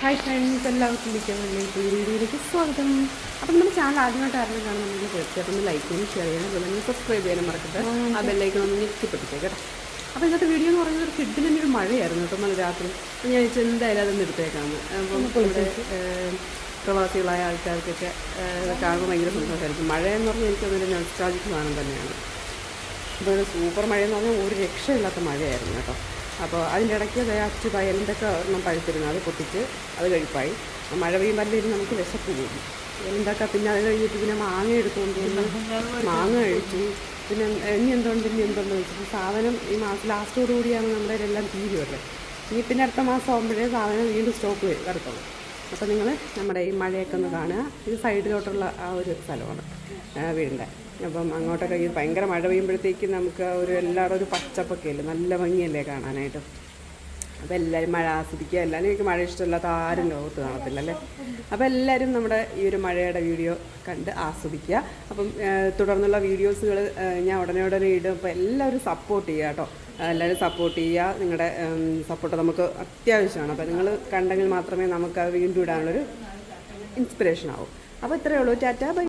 Hi friends എല്ലാവർക്കും വിളിക്കാനിലേക്ക് വീഡിയോയിലേക്ക് സ്വാഗതം. അപ്പം നമ്മുടെ ചാനൽ ആദ്യമായിട്ട് ആരെങ്കിലും കാണുന്നുണ്ടെങ്കിൽ തീർച്ചയായിട്ടും ഒന്ന് ലൈക്ക് ചെയ്യാനും ഷെയർ ചെയ്യാനും അതുപോലെ തന്നെ സബ്സ്ക്രൈബ് ചെയ്യാനും മറക്കട്ടെ ആ ബെല്ലൈക്കൺ ഒന്ന് ഞെക്കിപ്പിടിച്ചേ കേട്ടോ. അപ്പോൾ ഇന്നത്തെ വീഡിയോ എന്ന് പറയുന്നത് ഒരു കിഡിന് ഒരു മഴയായിരുന്നു കേട്ടോ നമ്മൾ രാത്രി. ഞാൻ വെച്ചാൽ എന്തായാലും അതൊന്ന് എടുത്തേക്കാണ് അപ്പം ഇവിടെ പ്രവാസികളായ ആൾക്കാർക്കൊക്കെ കാണുമ്പോൾ ഭയങ്കര സന്തോഷമായിരിക്കും. മഴ എന്ന് പറഞ്ഞാൽ എനിക്ക് അതൊരു നോസ്റ്റാജിക് സാധനം തന്നെയാണ്. അപ്പോൾ സൂപ്പർ മഴയെന്ന് പറഞ്ഞാൽ ഒരു രക്ഷയില്ലാത്ത മഴയായിരുന്നു കേട്ടോ. അപ്പോൾ അതിന്റെ ഇടയ്ക്ക് അത് അച്ചു പയലിന്റെയൊക്കെ ഒരെണ്ണം പഴുത്തിരുന്നു. അത് പൊട്ടിച്ച് അത് കഴിപ്പായി. മഴ പെയ്യുമ്പോൾ അല്ലെങ്കിൽ നമുക്ക് വിശപ്പ് പോകും. എന്തൊക്കെ പിന്നെ അത് കഴിഞ്ഞിട്ട് പിന്നെ മാങ്ങ എടുത്തുകൊണ്ട് മാങ്ങ കഴിച്ചു. പിന്നെ ഇനി എന്തുകൊണ്ട് ഇനി എന്തുകൊണ്ട് വെച്ചിട്ട് സാധനം ഈ മാസം ലാസ്റ്റോടു കൂടിയാണ് നമ്മുടെ എല്ലാം തീരുമല്ലേ ഇനി പിന്നെ അടുത്ത മാസം ആകുമ്പോഴേ സാധനം വീണ്ടും സ്റ്റോക്ക് വരത്തുള്ളൂ. അപ്പോൾ നിങ്ങൾ നമ്മുടെ ഈ മഴയൊക്കെ ഒന്ന് കാണുക. ഇത് സൈഡിലോട്ടുള്ള ആ ഒരു സ്ഥലമാണ് വീടിന്റെ. അപ്പം അങ്ങോട്ടൊക്കെ ഈ ഭയങ്കര മഴ പെയ്യുമ്പോഴത്തേക്കും നമുക്ക് ഒരു എല്ലാവരും ഒരു പച്ചപ്പൊക്കെ അല്ലേ നല്ല ഭംഗിയല്ലേ കാണാനായിട്ട്? അപ്പോൾ എല്ലാവരും മഴ ആസ്വദിക്കുക. എല്ലാവരും എനിക്ക് മഴ ഇഷ്ടമില്ലാത്ത ആരും ലോകത്ത് കാണത്തില്ല അല്ലേ? അപ്പോൾ എല്ലാവരും നമ്മുടെ ഈ ഒരു മഴയുടെ വീഡിയോ കണ്ട് ആസ്വദിക്കുക. അപ്പം തുടർന്നുള്ള വീഡിയോസുകൾ ഞാൻ ഉടനെ ഉടനെ ഇടും. അപ്പോൾ എല്ലാവരും സപ്പോർട്ട് ചെയ്യുക കേട്ടോ. എല്ലാവരും സപ്പോർട്ട് ചെയ്യുക. നിങ്ങളുടെ സപ്പോർട്ട് നമുക്ക് അത്യാവശ്യമാണ്. അപ്പോൾ നിങ്ങൾ കണ്ടെങ്കിൽ മാത്രമേ നമുക്ക് വീണ്ടും ഇടാനുള്ളൊരു ഇൻസ്പിറേഷൻ ആവും. അപ്പോൾ ഇത്രയേ ഉള്ളൂ. Tata bye.